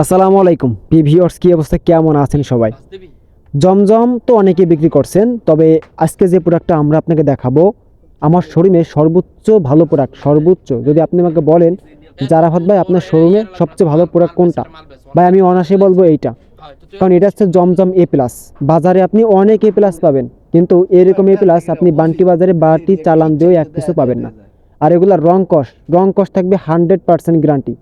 আসসালামু আলাইকুম। পিভিওর্স কি অবস্থা? কেমন আছেন সবাই? জমজম তো অনেকে বিক্রি করছেন, তবে আজকে যে প্রোডাক্টটা আমরা আপনাকে দেখাবো, আমার শোরুমে সর্বোচ্চ ভালো প্রোডাক্ট সর্বোচ্চ। যদি আপনি আমাকে বলেন জারাফত ভাই, আপনার শোরুমে সবচেয়ে ভালো প্রোডাক্ট কোনটা? ভাই, আমি অনাসে বলব এইটা। কারণ এটা হচ্ছে জমজম এ প্লাস বাজারে আপনি অনেক এ প্লাস পাবেন, কিন্তু এরকম এ প্লাস আপনি বান্টি বাজারে বাটি, চালান দিয়েও এক কিছু পাবেন না। আর এগুলো রং কস রং কস থাকবে হান্ড্রেড পার্সেন্ট গ্যারান্টি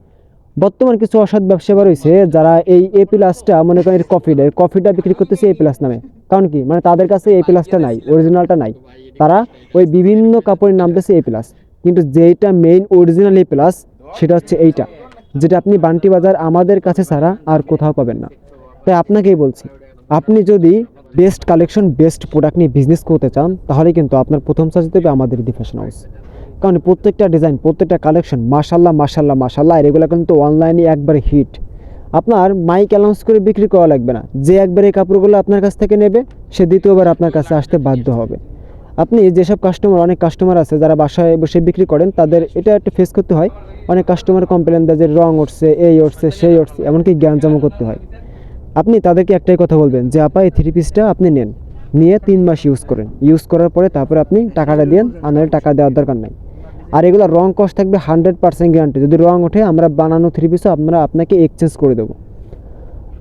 বর্তমান কিছু অসৎ ব্যবসা রয়েছে যারা এই এ প্লাসটা মনে করেন এর কফিটা এর কফিটা বিক্রি করতেছে এ প্লাস নামে। কারণ কি? মানে তাদের কাছে এ প্লাসটা নাই অরিজিনালটা নাই। তারা ওই বিভিন্ন কাপড়ের নামতেছে এ প্লাস কিন্তু যেইটা মেইন অরিজিনাল এ প্লাস সেটা হচ্ছে এইটা, যেটা আপনি বান্টি বাজার আমাদের কাছে ছাড়া আর কোথাও পাবেন না। তাই আপনাকেই বলছি, আপনি যদি বেস্ট কালেকশন বেস্ট প্রোডাক্ট নিয়ে বিজনেস করতে চান, তাহলে কিন্তু আপনার প্রথম চার্জ দেবে আমাদের দি ফ্যাশন হাউস কারণ প্রত্যেকটা ডিজাইন প্রত্যেকটা কালেকশন মাশাল্লাহ মাশাল্লাহ মাশাল্লাহ আর এগুলো কিন্তু অনলাইনে একবারে হিট আপনার মাইক অ্যালাউন্স করে বিক্রি করা লাগবে না। যে একবার এই কাপড়গুলো আপনার কাছ থেকে নেবে, সে দ্বিতীয়বার আপনার কাছে আসতে বাধ্য হবে। আপনি যেসব কাস্টমার অনেক কাস্টমার আছে যারা বাসায় বসে বিক্রি করেন, তাদের এটা একটা ফেস করতে হয়। অনেক কাস্টমার কমপ্লেন দেয় যে রং উঠছে, এই উঠছে, সেই উঠছে, এমনকি জ্ঞান জমা করতে হয়। আপনি তাদেরকে একটাই কথা বলবেন যে, আপা, এই থ্রি পিসটা আপনি নেন। নিয়ে তিন মাস ইউজ করেন। ইউজ করার পরে তারপরে আপনি টাকাটা দিন আনারে টাকা দেওয়ার দরকার নাই। আর এগুলো রং কস্ট থাকবে হান্ড্রেড পার্সেন্ট গ্যারান্টি যদি রং ওঠে, আমরা বানানো থ্রি পিসও আমরা আপনাকে এক্সচেঞ্জ করে দেবো।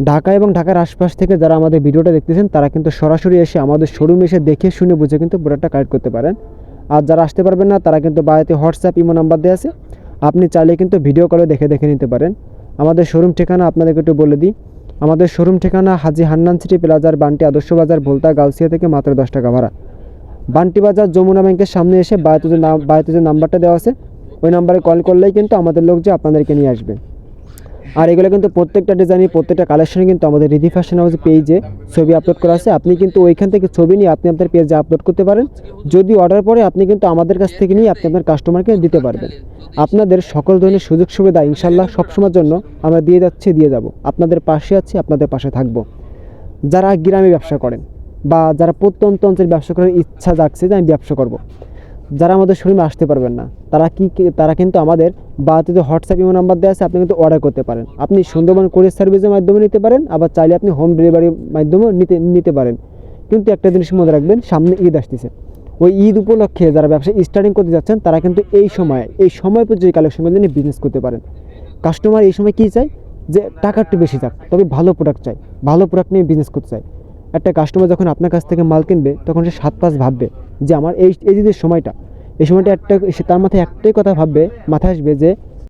ঢাকা এবং ঢাকার আশপাশ থেকে যারা আমাদের ভিডিওটা দেখতেছেন, তারা কিন্তু সরাসরি এসে আমাদের শোরুমে এসে দেখে শুনে বুঝে কিন্তু প্রোডাক্টটা কালেক্ট করতে পারেন। আর যারা আসতে পারবেন না, তারা কিন্তু বাড়িতে হোয়াটসঅ্যাপ ইমো নাম্বার দেওয়া আছে। আপনি চাইলে কিন্তু ভিডিও কলে দেখে দেখে নিতে পারেন। আমাদের শোরুম ঠিকানা আপনাদেরকে একটু বলে দিই। আমাদের শোরুম ঠিকানা হাজি হান্নান সিটি প্লাজার বান্টি আদর্শ বাজার, ভোলতা, গাউসিয়া থেকে মাত্র দশ টাকা ভাড়া। বান্টি বাজার যমুনা ব্যাংকের সামনে এসে বায়ুতে যে বায়ুতে যে নাম্বারটা দেওয়া আছে। ওই নাম্বারে কল করলেই কিন্তু আমাদের লোক যে আপনাদেরকে নিয়ে আসবে। আর এগুলো কিন্তু প্রত্যেকটা ডিজাইনের প্রত্যেকটা কালেকশনে কিন্তু আমাদের রিদি ফ্যাশন হাউস পেজে ছবি আপলোড করা আছে। আপনি কিন্তু ওইখান থেকে ছবি নিয়ে আপনি আপনার পেজে আপলোড করতে পারেন। যদি অর্ডার পরে আপনি কিন্তু আমাদের কাছ থেকে নিয়ে আপনি আপনার কাস্টমারকে দিতে পারবেন। আপনাদের সকল ধরনের সুযোগ সুবিধা ইনশাল্লাহ সবসময়ের জন্য আমরা দিয়ে যাচ্ছি, দিয়ে যাব। আপনাদের পাশে আছি, আপনাদের পাশে থাকব। যারা গ্রামে ব্যবসা করেন বা যারা প্রত্যন্ত অঞ্চলে ব্যবসা করার ইচ্ছা জাগছে যে আমি ব্যবসা করব। যারা আমাদের শোরুমে আসতে পারবেন না, তারা কি তারা কিন্তু আমাদের বাড়িতে যে হোয়াটসঅ্যাপ ইমো নাম্বার দেওয়া আছে, আপনি কিন্তু অর্ডার করতে পারেন। আপনি সুন্দরবন কোরিয়ার সার্ভিসের মাধ্যমে নিতে পারেন, আবার চাইলে আপনি হোম ডেলিভারির মাধ্যমেও নিতে নিতে পারেন। কিন্তু একটা জিনিস মনে রাখবেন, সামনে ঈদ আসতেছে। ওই ঈদ উপলক্ষে যারা ব্যবসা স্টার্টিং করতে যাচ্ছেন, তারা কিন্তু এই সময় এই সময় পর্যন্ত কালেকশনগুলো নিয়ে বিজনেস করতে পারেন। কাস্টমার এই সময় কী চায়? যে টাকা একটু বেশি যাক তবে ভালো প্রোডাক্ট চাই ভালো প্রোডাক্ট নিয়ে বিজনেস করতে চাই একটা কাস্টমার যখন আপনার কাছ থেকে মাল কিনবে, তখন সে সাত পাঁচ ভাববে যে আমার এই এই যে সময়টা, এই সময়টা একটা তার মাথায় একটাই কথা ভাববে, মাথায় আসবে যে